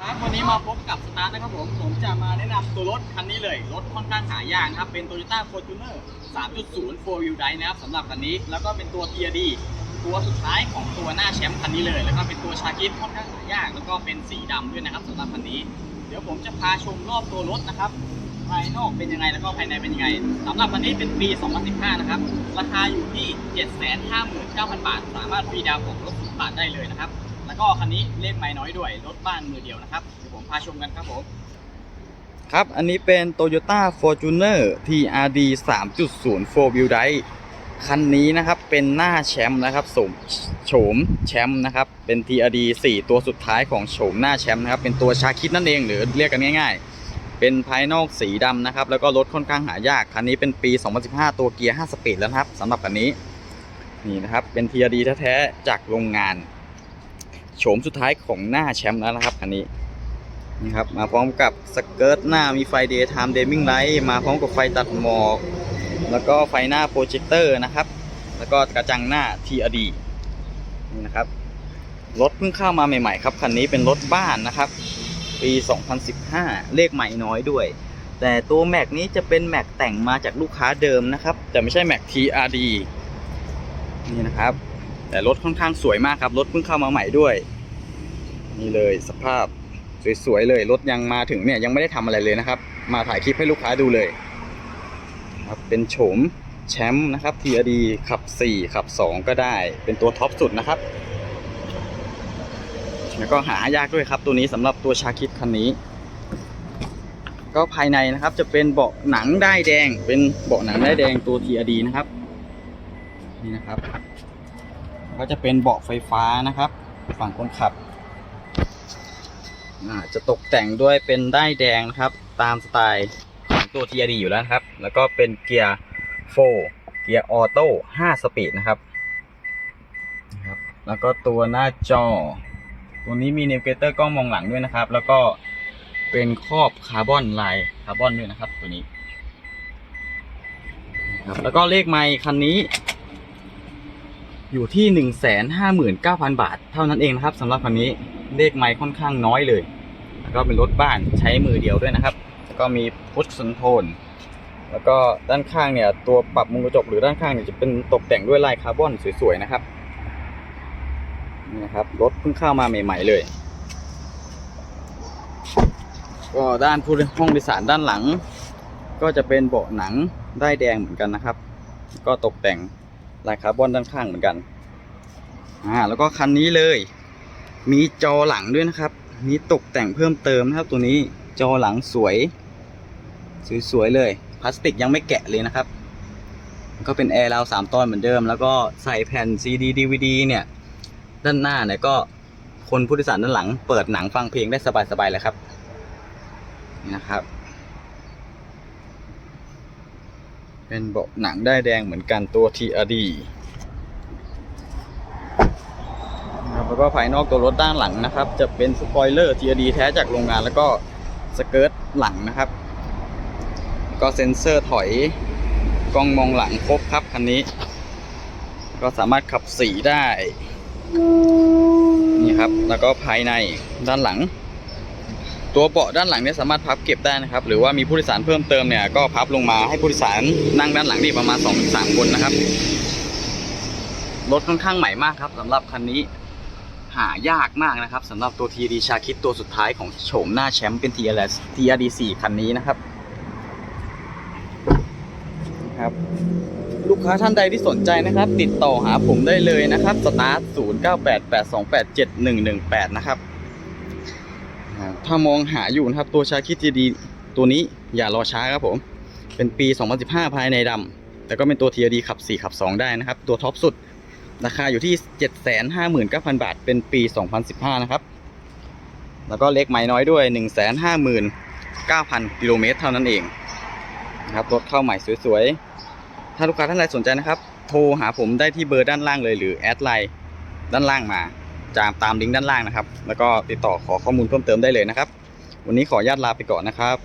ครับวันนี้มาพบกับสตาร์ทนะครับผม ผมจะมาแนะนำตัวรถคันนี้เลย รถค่อนข้างหายากนะครับ เป็น Toyota Fortuner 3.0 4 wheel drive นะครับสำหรับคันนี้ แล้วก็เป็นตัว TRD ตัวสุดท้ายของตัวหน้าแชมป์คันนี้เลย แล้วก็เป็นตัวชาคิดค่อนข้างหายาก แล้วก็เป็นสีดำด้วยนะครับสำหรับคันนี้ เดี๋ยวผมจะพาชมรอบตัวรถนะครับ ภายนอกเป็นยังไงแล้วก็ภายในเป็นยังไงสำหรับคันนี้เป็นปี 2015 นะครับ ราคาอยู่ที่ 759,000 บาท สามารถฟรีดาวน์ของรถสุดบาทได้เลยนะครับ ก็คันนี้เลขไม่น้อยด้วยรถบ้านมือเดียวนะครับเดี๋ยวผมพาชมกันครับผมครับ อันนี้เป็น Toyota Fortuner TRD 3.0 4 wheel drive คันนี้นะครับเป็นหน้าแชมป์นะครับสมโฉมแชมป์นะครับเป็น TRD 4 ตัวสุดท้ายของโฉมหน้าแชมป์นะครับเป็นตัวชาคิดนั่นเองหรือเรียกกันง่าย ๆ เป็นภายนอกสีดำนะครับแล้วก็รถค่อนข้างหายาก คันนี้เป็นปี 2015 ตัวเกียร์ 5 สปีดแล้วครับสำหรับคันนี้นี่นะครับเป็น TRD แท้ๆจากโรงงาน โฉมสุดท้ายของหน้าแชมป์แล้วนะครับคันนี้นี่ครับมาพร้อมกับสเกิร์ตหน้ามีไฟ Daytime Dimming Light มาพร้อมกับไฟตัดหมอก แล้วก็ไฟหน้าโปรเจคเตอร์นะครับ แล้วก็กระจังหน้า TRD นี่นะครับรถเพิ่งเข้ามาใหม่ ๆ ครับ คันนี้เป็นรถบ้านนะครับ ปี 2015 เลขใหม่น้อยด้วย แต่ตัวแม็กนี้จะเป็นแม็กแต่งมาจากลูกค้าเดิมนะครับ แต่ไม่ใช่แม็ก TRD นี่นะครับ แต่รถค่อนข้างสวยมากครับ รถเพิ่งเข้ามาใหม่ด้วย นี่เลยสภาพสวยๆเลย รถยังมาถึงเนี่ยยังไม่ได้ทำอะไรเลยนะครับ มาถ่ายคลิปให้ลูกค้าดูเลยครับเป็นโฉมแชมป์นะครับ TRD ขับ 4 ขับ 2 ก็ได้ เป็นตัวท็อปสุดนะครับ แล้วก็หายากด้วยครับตัวนี้สำหรับตัวชาคิดคันนี้ ก็ภายในนะครับจะเป็นเบาะหนังได้แดง เป็นเบาะหนังได้แดงตัว TRD นะครับ นี่นะครับ ก็จะเป็นเบาะไฟฟ้านะครับ ฝั่งคนขับจะตกแต่งด้วยเป็นด้ายแดงนะครับ ตามสไตล์ของตัว TRD อยู่แล้วครับ แล้วก็เป็นเกียร์4เกียร์ออโต้5สปีดนะครับนะครับแล้วก็ตัวหน้าจอ ตัวนี้มีเนวิเกเตอร์กล้องมองหลังด้วยนะครับ แล้วก็เป็นครอบคาร์บอนลายคาร์บอนด้วยนะครับ ตัวนี้นะครับแล้วก็เลขไมค์คันนี้ อยู่ที่159,000บาท เท่านั้นเองนะครับสำหรับคันนี้เลขไมค์ค่อนข้างน้อยเลย แล้วก็เป็นรถบ้านใช้มือเดียวด้วยนะครับ แล้วก็มีพุทธคอนโทรลแล้วก็ด้านข้างเนี่ยตัวปรับมุมกระจกหรือด้านข้างเนี่ยจะเป็นตกแต่งด้วยลายคาร์บอนสวยๆนะครับนี่นะครับรถเพิ่งเข้ามาใหม่ ๆเลย ก็ด้านผู้ห้องโดยสารด้านหลัง ก็จะเป็นเบาะหนังได้แดงเหมือนกันนะครับ ก็ตกแต่ง ลายคาร์บอนด้านข้างเหมือนกัน อ่า แล้วก็คันนี้เลย มีจอหลังด้วยนะครับมีตกแต่งเพิ่มเติมนะครับ ตัวนี้จอหลังสวย สวยๆเลย พลาสติกยังไม่แกะเลยนะครับ ก็เป็นแอร์ราวสามตอนเหมือนเดิม แล้วก็ใส่แผ่น CD DVD เนี่ย ด้านหน้าเนี่ยก็คนผู้โดยสารด้านหลัง เปิดหนังฟังเพลงได้สบายๆเลยครับ นี่นะครับ เป็นเบาะหนังได้แดงเหมือนกันตัว TRD นะครับแล้วก็ภายนอกตัวรถด้านหลังนะครับ จะเป็นสปอยเลอร์ TRD แท้จากโรงงานแล้วก็สเกิร์ตหลังนะครับ ก็เซ็นเซอร์ถอยกล้องมองหลังครบครับคันนี้ ก็สามารถขับสีได้ นี่ครับ แล้วก็ภายในด้านหลัง ตัวเบาะด้านหลังเนี่ยสามารถพับเก็บได้นะครับ หรือว่ามีผู้โดยสารเพิ่มเติมเนี่ยก็พับลงมาให้ผู้โดยสารนั่งด้านหลังได้ประมาณ2-3คนนะครับรถค่อนข้างใหม่มากครับสำหรับคันนี้หายากมากนะครับสำหรับตัว TRD ชาคิดตัวสุดท้ายของโฉมหน้าแชมป์เป็น TRD TRD 4 คันนี้นะครับครับลูกค้าท่านใดที่สนใจนะครับ ติดต่อหาผมได้เลยนะครับสตาร์ท0988287118 นะครับ ถ้ามองหาอยู่นะครับตัวชาคิด TRD ตัวนี้อย่ารอช้าครับผม เป็นปี 2015 ภายในดำแต่ก็เป็นตัว TRD ขับ 4 ขับ 2 ได้นะครับ ตัวท็อปสุด ราคาอยู่ที่ 759,000 บาท เป็นปี 2015 นะครับ แล้วก็เล็กไม้น้อยด้วย 159,000 กิโลเมตรเท่านั้นเองนะครับรถเข้าใหม่สวยๆ ถ้าลูกค้าท่านใดสนใจนะครับ โทรหาผมได้ที่เบอร์ด้านล่างเลยหรือแอดไลน์ด้านล่างมา จามตามลิงก์ด้านล่างนะครับ แล้วก็ติดต่อขอข้อมูลเพิ่มเติมได้เลยนะครับ วันนี้ขออนุญาตลาไปก่อนนะครับ